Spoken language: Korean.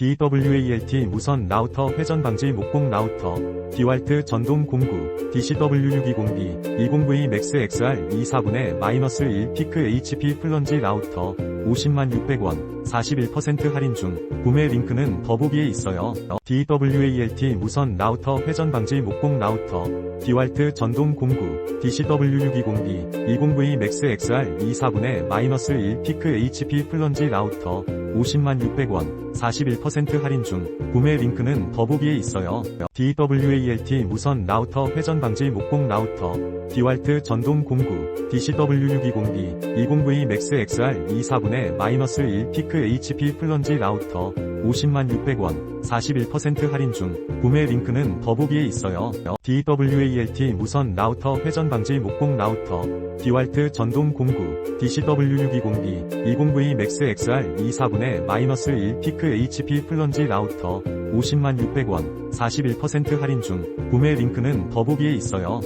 DWALT 무선 라우터 회전 방지 목공 라우터, 디왈트 전동 공구, DCW620B, 20V 맥스 XR 24분의 마이너스 1 피크 HP 플런지 라우터, 50만 600원, 41% 할인 중, 구매 링크는 더보기에 있어요. DWALT 무선 라우터 회전 방지 목공 라우터, 디왈트 전동 공구, DCW620B, 20V 맥스 XR 24분의 마이너스 1 피크 HP 플런지 라우터, 50만 600원, 41% 할인 중, 구매 링크는 더보기에 있어요. DWALT 무선 라우터 회전 방지 목공 라우터, 디왈트 전동 공구, DCW620B, 20V 맥스 XR 24분의 마이너스 1 피크 HP 플런지 라우터, 50만 600원, 41% 할인 중, 구매 링크는 더보기에 있어요. DWALT 무선 라우터 회전 방지 목공 라우터, 디왈트 전동 공구, DCW620B, 20V 맥스 XR 24분의 마이너스 1 피크 HP 플런지 라우터, 50만 600원, 41% 할인 중, 구매 링크는 더보기에 있어요.